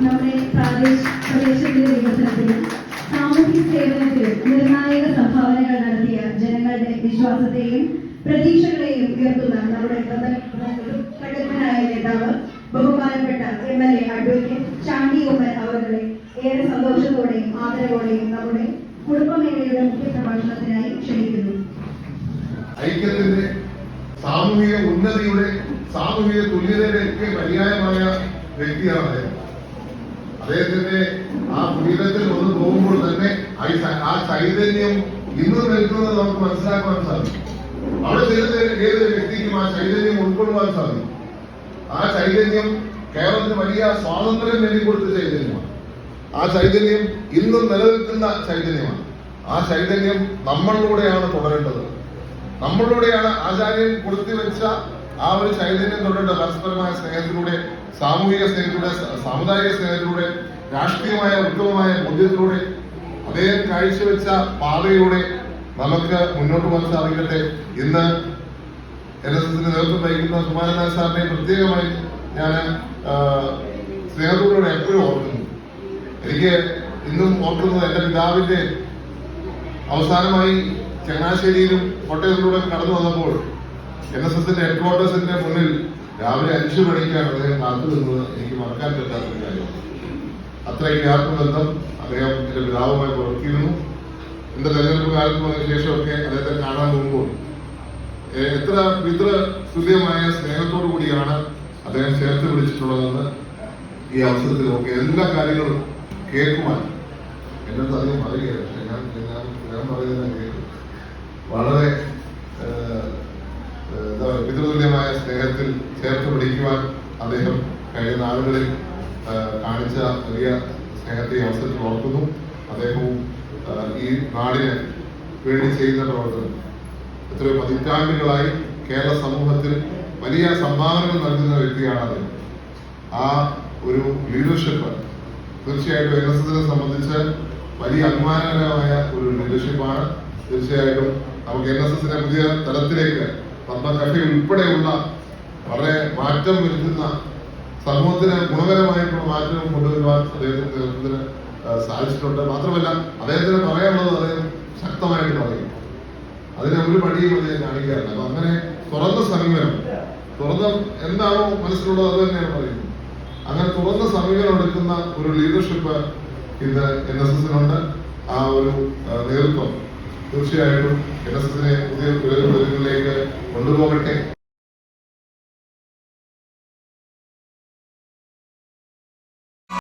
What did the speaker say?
നമ്മുടെ പ്രദേശത്തിന്റെ വികസനത്തിലും സാമൂഹ്യ സേവനത്തിലും നിർണായക സംഭാവനകൾ നടത്തിയ ജനങ്ങളുടെ വിശ്വാസത്തെയും പ്രതീക്ഷകളെയും ഉയർത്തുന്ന നമ്മുടെ പ്രഗ- പ്രഗത്ഭനായ നേതാവ് ബഹുമാനപ്പെട്ട M L A advocate Chandy Oommen അവരുടെ ഏറെ സന്തോഷത്തോടെയും ആദരവോടെയും നമ്മുടെ കുടുംബമേഖലയുടെ മുഖ്യ പ്രഭാഷണത്തിനായി ക്ഷണിക്കുന്നു. ഐക്യത്തിന്റെ സാമൂഹിക ഉന്നതിയുടെ സാമൂഹിക തുല്യതയുടെ ഒക്കെ പര്യായമായ വ്യക്തിയാണ് അദ്ദേഹം. അദ്ദേഹത്തിന്റെ ആ പീഠത്തിൽ ഒന്ന് പോകുമ്പോൾ തന്നെ ആ ചൈതന്യം ഇന്ന് നിൽക്കുന്നത് നമുക്ക് മനസ്സിലാക്കാൻ സാധിക്കും. അവിടെ ചെല്ലുന്ന ഏത് വ്യക്തിക്കും ആ ചൈതന്യം ഉൾക്കൊള്ളുവാൻ സാധിക്കും. ആ ചൈതന്യം കേരളത്തിന് വലിയ സ്വാതന്ത്ര്യം നേടിക്കൊടുത്ത ചൈതന്യമാണ്. ആ ചൈതന്യം ഇന്നും നിലനിൽക്കുന്ന ചൈതന്യമാണ്. ആ ചൈതന്യം നമ്മളിലൂടെയാണ് തുടരേണ്ടത്. നമ്മളിലൂടെയാണ് ആചാര്യൻ കൊടുത്തി വെച്ച ആ ഒരു ചൈതന്യം തൊട്ടിട്ട് പരസ്പരമായ സ്നേഹത്തിലൂടെ സാമൂഹിക സ്നേഹത്തിലൂടെ സാമുദായിക സ്നേഹത്തിലൂടെ രാഷ്ട്രീയമായ ഉത്തമമായ ബോധ്യത്തിലൂടെ അദ്ദേഹം കാഴ്ചവെച്ച പാതയിലൂടെ നമുക്ക് മുന്നോട്ട് പോകാൻ സാധിക്കട്ടെ. ഇന്ന് എൻ എസ് എസിന്റെ നേതൃത്വം വഹിക്കുന്ന സുമാനന്ദ സാറിനെ പ്രത്യേകമായി ഞാൻ സ്നേഹത്തോടെ എപ്പോഴും ഓർക്കുന്നു. എനിക്ക് ഇന്നും ഓർക്കുന്നത് എന്റെ പിതാവിന്റെ അവസാനമായി ചങ്ങനാശ്ശേരിയിലും കോട്ടയത്തിലൂടെ കടന്നു വന്നപ്പോൾ എൻ എസ് എസിന്റെ ഹെഡ് ക്വാർട്ടേഴ്സിന്റെ മുന്നിൽ രാവിലെ അഞ്ചു മണിക്കാണ് അദ്ദേഹം കാത്തു നിന്നത് എനിക്ക് മറക്കാൻ പറ്റാത്ത ഒരു കാര്യമാണ് അത്രയ്ക്ക് ആത്മബന്ധം അദ്ദേഹം എന്റെ പിതാവുമായി പുലർത്തിയിരുന്നു എന്റെ തെരഞ്ഞെടുപ്പ് കാലത്ത് വന്ന ശേഷമൊക്കെ അദ്ദേഹത്തെ കാണാൻ പോകുമ്പോൾ എത്ര പിതൃ തുല്യമായ സ്നേഹത്തോടു കൂടിയാണ് അദ്ദേഹം ചേർത്ത് പിടിച്ചിട്ടുള്ളതെന്ന് ഈ അവസരത്തിൽ നമുക്ക് എല്ലാ കാര്യങ്ങളും കേൾക്കുവാൻ എന്നെ തന്നെ പറയുകയാണ്. പക്ഷെ ഞാൻ ഞാൻ പറയുന്ന പറയുന്നത് വളരെ ചേർത്ത് പിടിക്കുവാൻ അദ്ദേഹം കഴിഞ്ഞ നാളുകളിൽ കാണിച്ച വലിയ സ്നേഹത്തെ അവസരത്തിൽ ഓർക്കുന്നു. അദ്ദേഹവും ഈ നാടിന് വേണ്ടി ചെയ്യുന്ന പ്രവർത്തനം. എത്രയോ പതിറ്റാണ്ടുകളായി കേരള സമൂഹത്തിൽ വലിയ സംഭാവനകൾ നൽകുന്ന വ്യക്തിയാണ് അദ്ദേഹം. ആ ഒരു ലീഡർഷിപ്പ് തീർച്ചയായിട്ടും എൻ എസ് എസിനെ സംബന്ധിച്ച് വലിയ അഭിമാനകരമായ ഒരു ലീഡർഷിപ്പാണ് തീർച്ചയായിട്ടും നമുക്ക് എൻ എസ് എസിനെ പുതിയ തലത്തിലേക്ക് പമ്പ ഉൾപ്പെടെയുള്ള വളരെ മാറ്റം വരുത്തുന്ന സമൂഹത്തിന് ഗുണകരമായിട്ടുള്ള മാറ്റം കൊണ്ടുവരുവാൻ അദ്ദേഹത്തിന് നേതൃത്വത്തിന് സാധിച്ചിട്ടുണ്ട്. മാത്രമല്ല അദ്ദേഹത്തിന് പറയാനുള്ളത് അദ്ദേഹം ശക്തമായിട്ട് പറയും. അതിന് ഒരു പടിയും അദ്ദേഹം കാണിക്കാറില്ല. അപ്പൊ അങ്ങനെ തുറന്ന സമീപനം തുറന്ന എന്താണോ മനസ്സിലുള്ളത് അത് തന്നെയാണ് പറയുന്നത്. അങ്ങനെ തുറന്ന സമീപനം എടുക്കുന്ന ഒരു ലീഡർഷിപ്പ് ഇന്ന് എൻ എസ് എസിനുണ്ട്. ആ ഒരു നേതൃത്വം തീർച്ചയായിട്ടും എൻ എസ് എസിനെ പുതിയ കൊണ്ടുപോകട്ടെ.